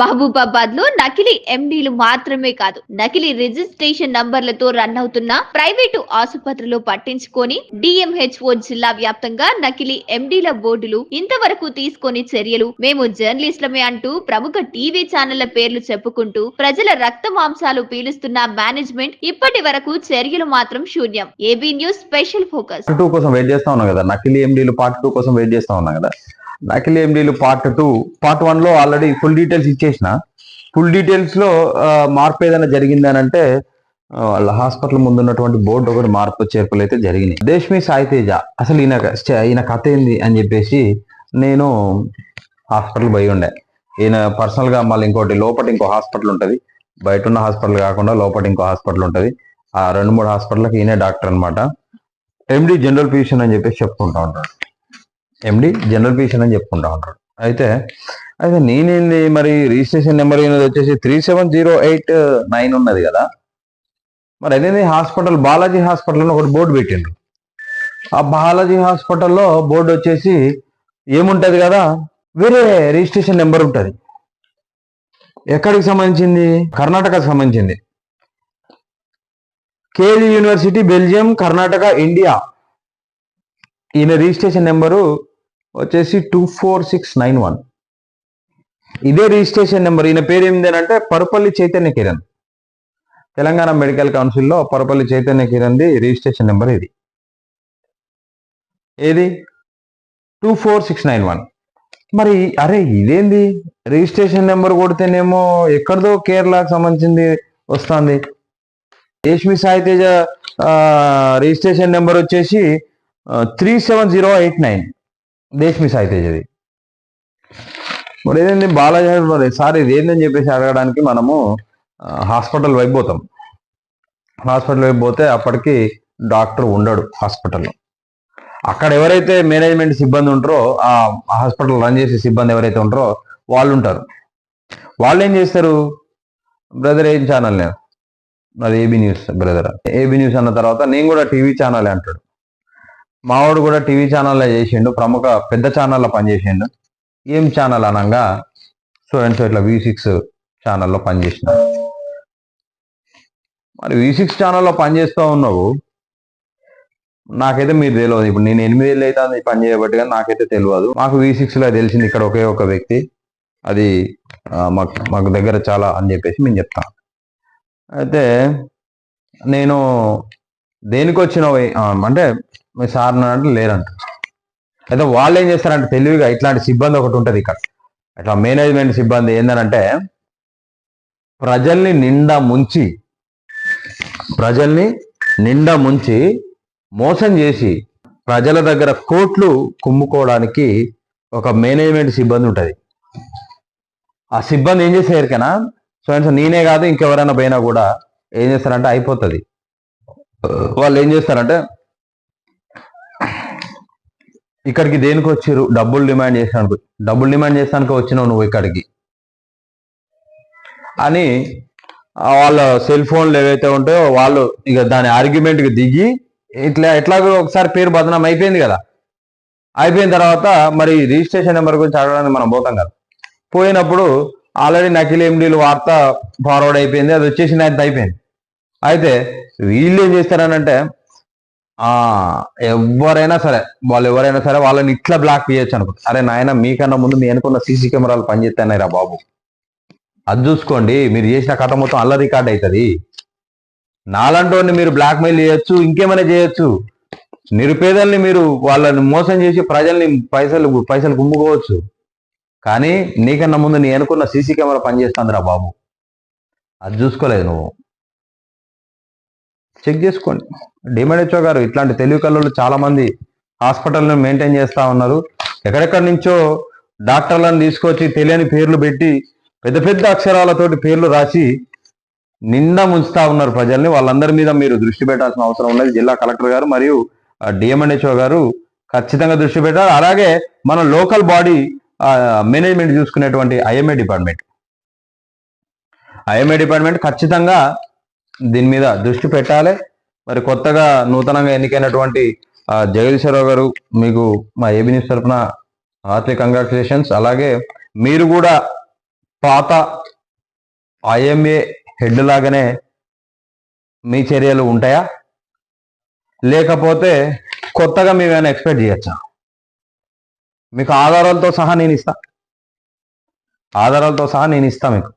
మహబూబాబాద్లో నకిలీ ఎండీలు మాత్రమే కాదు నకిలీ రిజిస్ట్రేషన్ నంబర్లతో రన్ అవుతున్న ప్రైవేటు ఆసుపత్రులు పట్టించుకొని డిఎంహెచ్ఓ జిల్లా వ్యాప్తంగా నకిలీ ఎండీల బోర్డులు ఇంతవరకు తీసుకొని చర్యలు మేము జర్నలిస్టులమే అంటూ ప్రముఖ టీవీ ఛానళ్ళ పేర్లు చెప్పుకుంటూ ప్రజల రక్త మాంసాలు పీలుస్తున్న మేనేజ్మెంట్ ఇప్పటి వరకు చర్యలు మాత్రం శూన్యం. AB news special focus. Two కోసం వెయిట్ చేస్తా ఉన్నాం కదా నకిలీ ఎండీలు పార్ట్ టూ కోసం వెయిట్ చేస్తా ఉన్నాం కదా. నకిలీ ఎండీలు పార్ట్ టూ పార్ట్ వన్లో ఆల్రెడీ ఫుల్ డీటెయిల్స్ ఇచ్చేసిన. ఫుల్ డీటెయిల్స్లో మార్పు ఏదైనా జరిగిందనంటే వాళ్ళ హాస్పిటల్ ముందు ఉన్నటువంటి బోర్డు ఒకటి మార్పు చేర్పులు అయితే జరిగినాయి. దేశ్మి సాయి తేజ. అసలు ఈయన ఈయన కథ ఏంది అని చెప్పేసి నేను హాస్పిటల్ పోయి ఉండే. ఈయన పర్సనల్గా మళ్ళీ ఇంకోటి లోపల ఇంకో హాస్పిటల్ ఉంటది. బయట ఉన్న హాస్పిటల్ కాకుండా లోపల ఇంకో హాస్పిటల్ ఉంటది. ఆ రెండు మూడు హాస్పిటల్కి ఈయనే డాక్టర్ అన్నమాట. ఎండి జనరల్ ఫిజిషియన్ అని చెప్పేసి చెప్పుకుంటా ఉంటాడు. ఎండి జనరల్ ఫిజిషియన్ అని చెప్పుకుంటా ఉంటాడు. అయితే అయితే నేనేంది మరి రిజిస్ట్రేషన్ నెంబర్ అనేది వచ్చేసి three seven zero eight nine ఉన్నది కదా. మరి అదేంది? హాస్పిటల్ బాలాజీ హాస్పిటల్ అని ఒకటి బోర్డు పెట్టిండ్రు. ఆ బాలాజీ హాస్పిటల్లో బోర్డు వచ్చేసి ఏముంటది కదా? వేరే రిజిస్ట్రేషన్ నెంబర్ ఉంటుంది. ఎక్కడికి సంబంధించింది? కర్ణాటకకు సంబంధించింది. KG university Belgium Karnataka India. ఈయన రిజిస్ట్రేషన్ నెంబరు వచ్చేసి two four six nine one ఇదే రిజిస్ట్రేషన్ నెంబర్. ఈయన పేరు ఏంటి అంటే పరుపల్లి చైతన్య కిరణ్. తెలంగాణ మెడికల్ కౌన్సిల్లో పరుపల్లి చైతన్య కిరణ్ది రిజిస్ట్రేషన్ నెంబర్ ఇది. ఏది? Two four six nine one మరి అరే ఇదేంది? రిజిస్ట్రేషన్ నెంబర్ కొడితేనేమో ఎక్కడిదో కేరళకు సంబంధించింది వస్తుంది. రేష్మి సాయి తేజ రిజిస్ట్రేషన్ నెంబర్ వచ్చేసి three seven zero eight nine Deshmi Sai తేజది. మరి ఏదండి బాలాజీ మరి సార్ ఇది ఏందని చెప్పేసి అడగడానికి మనము హాస్పిటల్ వైపు పోతాం. హాస్పిటల్ వైపు పోతే అప్పటికి డాక్టర్ ఉండడు హాస్పిటల్లో. అక్కడ ఎవరైతే మేనేజ్మెంట్ సిబ్బంది ఉంటారో ఆ హాస్పిటల్ రన్ చేసే సిబ్బంది ఎవరైతే ఉంటారో వాళ్ళు ఉంటారు. వాళ్ళు ఏం చేస్తారు? బ్రదర్ ఏం ఛానల్ నేను? నాది AB news brother? AB news అన్న తర్వాత నేను కూడా టీవీ ఛానల్ అంటాడు. మావాడు కూడా టీవీ ఛానల్లో చేసిండు ప్రముఖ పెద్ద ఛానల్లో పనిచేసిండు. ఏం ఛానల్ అనగా సో అండ్ సో ఇట్లా వి సిక్స్ ఛానల్లో పనిచేసిన. మరి వి సిక్స్ ఛానల్లో పనిచేస్తూ ఉన్నావు నాకైతే మీరు తెలియదు ఇప్పుడు నేను ఎనిమిది ఏళ్ళు అయితే అది పని చేయబట్టి కానీ నాకైతే తెలియదు మాకు వి సిక్స్లో తెలిసింది ఇక్కడ ఒకే ఒక వ్యక్తి. అది మాకు మాకు దగ్గర చాలా అని చెప్పేసి మేము చెప్తాను అయితే నేను దేనికి వచ్చిన అంటే మీ సార్ అంటే లేరంట. అయితే వాళ్ళు ఏం చేస్తారంటే తెలివిగా ఇట్లాంటి సిబ్బంది ఒకటి ఉంటుంది ఇక్కడ. ఇట్లా మేనేజ్మెంట్ సిబ్బంది ఏంటంటే ప్రజల్ని నిండా ముంచి ప్రజల్ని నిండా ముంచి మోసం చేసి ప్రజల దగ్గర కోట్లు కుమ్ముకోవడానికి ఒక మేనేజ్మెంట్ సిబ్బంది ఉంటుంది. ఆ సిబ్బంది ఏం చేసే ఎరికైనా సో అండ్ సో నేనే కాదు ఇంకెవరైనా పోయినా కూడా ఏం చేస్తారంటే అయిపోతుంది. వాళ్ళు ఏం చేస్తారంటే ఇక్కడికి దేనికి వచ్చిర్రు? డబ్బులు డిమాండ్ చేసాను డబ్బులు డిమాండ్ చేసానికి వచ్చినావు నువ్వు ఇక్కడికి. అని వాళ్ళ సెల్ ఫోన్లు ఏవైతే ఉంటాయో వాళ్ళు ఇక దాని ఆర్గ్యుమెంట్కి దిగి ఇట్లా ఎట్లాగో ఒకసారి పేరు బదనాం అయిపోయింది కదా. అయిపోయిన తర్వాత మరి రిజిస్ట్రేషన్ నెంబర్ గురించి అడగడానికి మనం పోతాం కదా. పోయినప్పుడు ఆల్రెడీ నకిలీ ఎండీలు వార్త ఫార్వర్డ్ అయిపోయింది అది వచ్చేసింది అది అయిపోయింది. అయితే వీళ్ళు ఏం చేస్తారనంటే ఆ ఎవరైనా సరే వాళ్ళు ఎవరైనా సరే వాళ్ళని ఇట్లా బ్లాక్ చేయొచ్చు అనుకో అరే నాయన మీకన్నా ముందు మీ అనుకున్న సీసీ కెమెరాలు పనిచేస్తున్నాయి రా బాబు. అది చూసుకోండి మీరు చేసిన కథ మొత్తం అల్ల రికార్డ్ అవుతుంది నాలంటోని మీరు బ్లాక్ మెయిల్ చేయొచ్చు ఇంకేమైనా చేయొచ్చు. నిరుపేదల్ని మీరు వాళ్ళని మోసం చేసి ప్రజల్ని పైసలు పైసలు గుమ్ముకోవచ్చు. కానీ నీకన్నా ముందు నీ అనుకున్న సీసీ కెమెరా పనిచేస్తుందిరా బాబు. అది చూసుకోలేదు నువ్వు. చెక్ చేసుకోండి. డిఎంహెచ్ఓ గారు ఇట్లాంటి తెలివి కళ్ళు చాలా మంది హాస్పిటల్ని మెయింటైన్ చేస్తూ ఉన్నారు. ఎక్కడెక్కడి నుంచో డాక్టర్లను తీసుకొచ్చి తెలియని పేర్లు పెట్టి పెద్ద పెద్ద అక్షరాలతోటి పేర్లు రాసి నిండా ముంచుతా ఉన్నారు ప్రజల్ని. వాళ్ళందరి మీద మీరు దృష్టి పెట్టాల్సిన అవసరం ఉన్నది. జిల్లా కలెక్టర్ గారు మరియు డిఎంఎన్హెచ్ఓ గారు ఖచ్చితంగా దృష్టి పెట్టారు. అలాగే మన లోకల్ బాడీ మేనేజ్మెంట్ చూసుకునేటువంటి ఐఎంఏ డిపార్ట్మెంట్. ఐఎంఏ డిపార్ట్మెంట్ ఖచ్చితంగా దీని మీద దృష్టి పెట్టాలి. మరి కొత్తగా నూతనంగా ఎన్నికైనటువంటి ఆ, జగదీశ్వరరావు గారు మీకు మా ఏబీ న్యూస్ తరఫున హార్ట్లీ కంగ్రాచులేషన్స్ అలాగే మీరు కూడా పాత ఐఎంఏ హెడ్ లాగానే మీ చర్యలు ఉంటాయా? లేకపోతే కొత్తగా మేము ఏమైనా ఎక్స్పెక్ట్ చేయొచ్చా? మీకు ఆధారాలతో సహా నేను ఇస్తా. ఆధారాలతో సహా నేను ఇస్తా మీకు.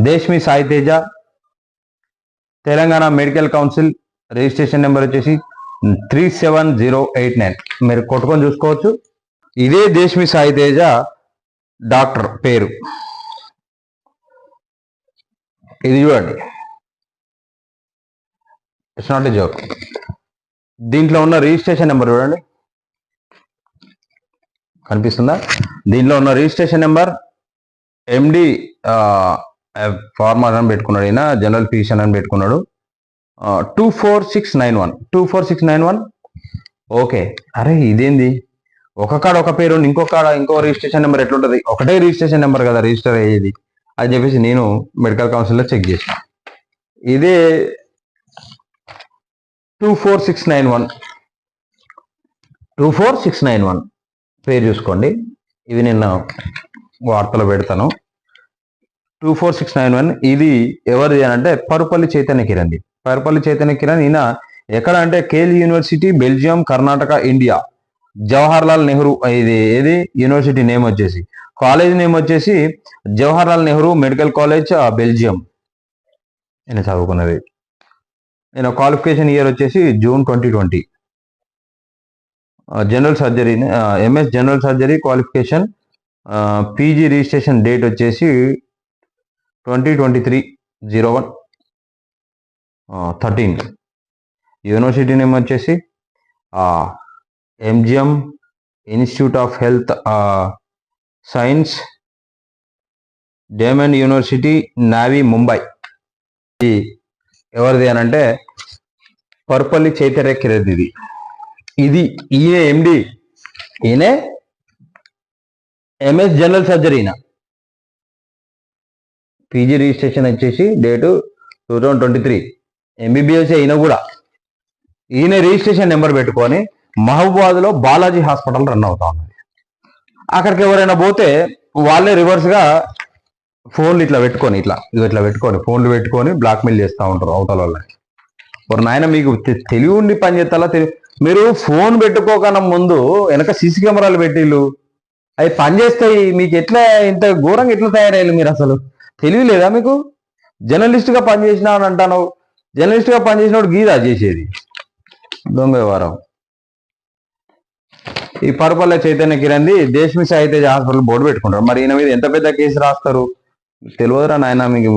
Deshmi Sai Teja Telangana medical council registration number వచ్చేసి three seven zero eight nine. మీరు కొట్టుకొని చూసుకోవచ్చు. ఇదే దేశ్మి సాయి తేజ డాక్టర్ పేరు. ఇది చూడండి. ఇట్స్ నాట్ ఎ జోక్ దీంట్లో ఉన్న రిజిస్ట్రేషన్ నెంబర్ చూడండి. కనిపిస్తుందా? దీంట్లో ఉన్న రిజిస్ట్రేషన్ నెంబర్ ఎండి ఫార్మర్ అని పెట్టుకున్నాడు ఈయన జనరల్ ఫిజిషియన్ అని పెట్టుకున్నాడు. Two four six nine one two four six nine one okay. అరే ఇదేంది? ఒక కాడ ఒక పేరు ఉంది, కాడ ఇంకో రిజిస్ట్రేషన్ నెంబర్ ఎట్లుంటుంది? ఒకటే రిజిస్ట్రేషన్ నెంబర్ కదా రిజిస్టర్ అయ్యేది. అని చెప్పేసి నేను మెడికల్ కౌన్సిల్లో చెక్ చేసిన. ఇదే two four six nine one two four six nine one పేరు చూసుకోండి. ఇది నిన్న వార్తలో పెడతాను. Two four six nine one ఇది ఎవరిది అని అంటే పరుపల్లి చైతన్య కిరణ్ పరుపల్లి చైతన్య కిరణ్ ఈయన ఎక్కడ అంటే KLE university Belgium Karnataka India. Jawahar Lal Nehru ఇది ఏది? యూనివర్సిటీ నేమ్ వచ్చేసి. కాలేజ్ నేమ్ వచ్చేసి జవహర్ లాల్ నెహ్రూ మెడికల్ కాలేజ్ ఆ, బెల్జియం. నేను చదువుకున్నది. నేను క్వాలిఫికేషన్ ఇయర్ వచ్చేసి June twenty twenty. General surgery MS general surgery qualification PG registration date వచ్చేసి twenty twenty three zero one thirteen university name వచ్చేసి MGM institute of health science deemed university Navi Mumbai ఇది ఎవరిది అని అంటే పర్పల్లి చైతన్య కిరణ్ ఇది ఇది ఈయన ఎండి ఈయనే ఎంఎస్ జనరల్ సర్జరీనా పీజీ రిజిస్ట్రేషన్ వచ్చేసి date two thousand twenty three. MBBS అయినా కూడా ఈయన రిజిస్ట్రేషన్ నెంబర్ పెట్టుకొని మహబూబాద్లో బాలాజీ హాస్పిటల్ రన్ అవుతా ఉన్నది. అక్కడికి ఎవరైనా పోతే వాళ్ళే రివర్స్గా ఫోన్లు ఇట్లా పెట్టుకొని ఇట్లా ఇది ఇట్లా పెట్టుకొని ఫోన్లు పెట్టుకొని బ్లాక్మెయిల్ చేస్తూ ఉంటారు అవతల వాళ్ళని ఒక నాయన మీకు తె- తెలివి ఉండి పని చేస్తాలా తెలివి మీరు ఫోన్ పెట్టుకోకన్నా ముందు వెనక సీసీ కెమెరాలు పెట్టిళ్ళు. అవి పని చేస్తాయి. మీకు ఎట్లా ఇంత ఘోరంగా ఎట్లా తయారయ్యాలి మీరు అసలు? తెలివి లేదా మీకు? జర్నలిస్ట్గా పని అని అంటాను జర్నలిస్ట్గా పని చేసినప్పుడు గీదా చేసేది. దొంగ వ్యవహారం. ఈ పరుపల్ల చైతన్య కిరణ్ది దేశ్మి అయితే హాస్పిటల్ బోర్డు పెట్టుకుంటారు. మరి ఈయన మీద ఎంత పెద్ద కేసు రాస్తారు? తెలియదురా నాయన మీకు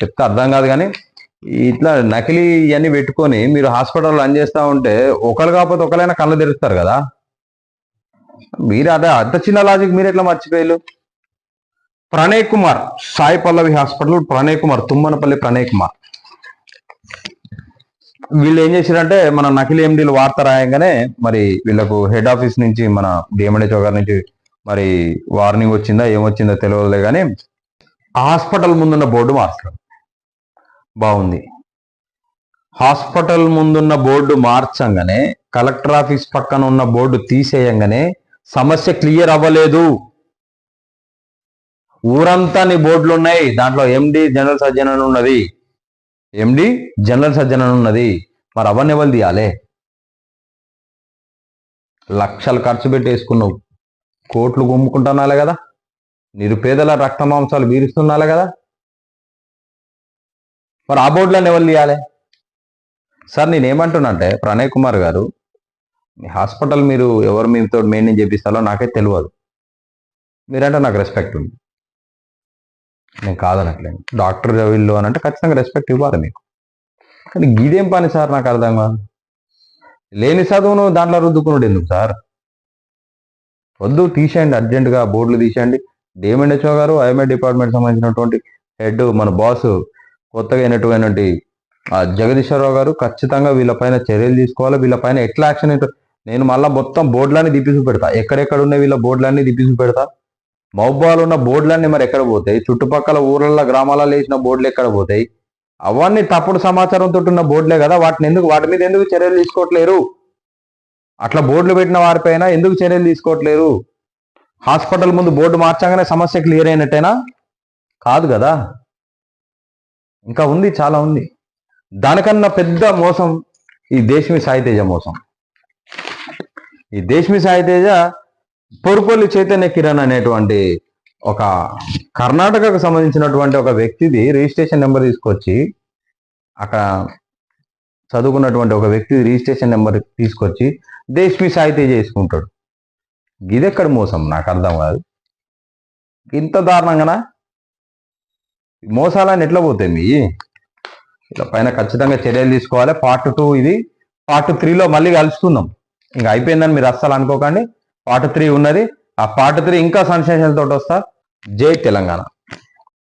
చెప్తే అర్థం కాదు కానీ ఇట్లా నకిలీ ఇవన్నీ పెట్టుకొని మీరు హాస్పిటల్ రన్ చేస్తా ఉంటే ఒకరు కాకపోతే ఒకరైనా కళ్ళు తెరుస్తారు కదా. మీరు అదే అంత చిన్న లాజిక్ మీరు ఎట్లా మర్చిపోయారు? ప్రణయ్ కుమార్ సాయి పల్లవి హాస్పిటల్ ప్రణయ్ కుమార్ తుమ్మనపల్లి ప్రణయ్ కుమార్. వీళ్ళు ఏం చేశారంటే మన నకిలీ ఎండీలు వార్త రాయంగానే మరి వీళ్ళకు హెడ్ ఆఫీస్ నుంచి మన డిఎండిచో గారి నుంచి మరి వార్నింగ్ వచ్చిందా ఏమొచ్చిందో తెలియదులే కానీ హాస్పిటల్ ముందున్న బోర్డు మార్చడం బాగుంది. హాస్పిటల్ ముందున్న బోర్డు మార్చంగానే కలెక్టర్ ఆఫీస్ పక్కన ఉన్న బోర్డు తీసేయంగానే సమస్య క్లియర్ అవ్వలేదు. ఊరంతా నీ బోర్డులు ఉన్నాయి. దాంట్లో ఎండి జనరల్ సర్జన్ అని ఉన్నది. ఎండి జనరల్ సర్జన్ అని ఉన్నది. మరి అవన్నీ ఎవరు తీయాలి? లక్షలు ఖర్చు పెట్టి వేసుకున్నావు. కోట్లు గుమ్ముకుంటున్నాలే కదా. నిరుపేదల రక్త మాంసాలు వీరుస్తున్నాలే కదా. మరి ఆ బోర్డులను ఎవరు తీయాలి? సార్ నేనేమంటున్నాంటే ప్రణయ్ కుమార్ గారు మీ హాస్పిటల్ మీరు ఎవరు మీతో మెయింటైన్ చేపిస్తారో నాకే తెలియదు. మీరంటే నాకు రెస్పెక్ట్ ఉంది. నేను కాదనట్లేను డాక్టర్ వీళ్ళు అని అంటే ఖచ్చితంగా రెస్పెక్ట్ ఇవ్వాలి మీకు కానీ గీదేం పని సార్ నాకు అర్థం కాదు. లేని చదువును దాంట్లో రుద్దుకున్నాడు ఎందుకు సార్? వద్దు తీసేయండి అర్జెంటుగా బోర్డులు తీసేయండి. డిఎంఎన్హెచ్ఓ గారు ఐఎంఏ డిపార్ట్మెంట్ సంబంధించినటువంటి హెడ్ మన బాస్ కొత్తగా అయినటువంటి జగదీశ్వరరావు గారు ఖచ్చితంగా వీళ్ళపైన చర్యలు తీసుకోవాలి. వీళ్ళపైన ఎట్లా యాక్షన్ నేను మళ్ళీ మొత్తం బోర్డులన్నీ తిప్పి చూపెడతా. ఎక్కడెక్కడ ఉన్నాయి వీళ్ళ బోర్డులన్నీ తిప్పి చూపెడతా. మహబాలు ఉన్న బోర్డులన్నీ మరి ఎక్కడ పోతాయి? చుట్టుపక్కల ఊర్లలో గ్రామాలలో వేసిన బోర్డులు ఎక్కడ పోతాయి? అవన్నీ తప్పుడు సమాచారంతో ఉన్న బోర్డులే కదా? వాటిని ఎందుకు వాటి మీద ఎందుకు చర్యలు తీసుకోవట్లేరు? అట్లా బోర్డులు పెట్టిన వారిపైన ఎందుకు చర్యలు తీసుకోవట్లేరు? హాస్పిటల్ ముందు బోర్డు మార్చగానే సమస్య క్లియర్ అయినట్టేనా? కాదు కదా? ఇంకా ఉంది చాలా ఉంది. దానికన్నా పెద్ద మోసం ఈ దేశమి సాయితేజ మోసం. ఈ దేశమి సాయితేజ పొరుపల్లి చైతన్య కిరణ్ అనేటువంటి ఒక కర్ణాటకకు సంబంధించినటువంటి ఒక వ్యక్తిది రిజిస్ట్రేషన్ నెంబర్ తీసుకొచ్చి అక్కడ చదువుకున్నటువంటి ఒక వ్యక్తి రిజిస్ట్రేషన్ నెంబర్ తీసుకొచ్చి దేశ్మి సాయితేజ చేసుకుంటాడు. గిదెక్కడ మోసం? నాకు అర్థం కాదు. ఇంత దారుణంగానా? మోసాలని ఎట్లా పోతాయి మీ? పైన ఖచ్చితంగా చర్యలు తీసుకోవాలి. పార్ట్ టూ ఇది. పార్ట్ త్రీలో మళ్ళీ కలుసుకుందాం ఇంకా అయిపోయిందని మీరు అస్సలు అనుకోకండి. పార్ట్ త్రీ ఉన్నది. ఆ పార్ట్ త్రీ ఇంకా సంశేషాలతో వస్తా. జై తెలంగాణ.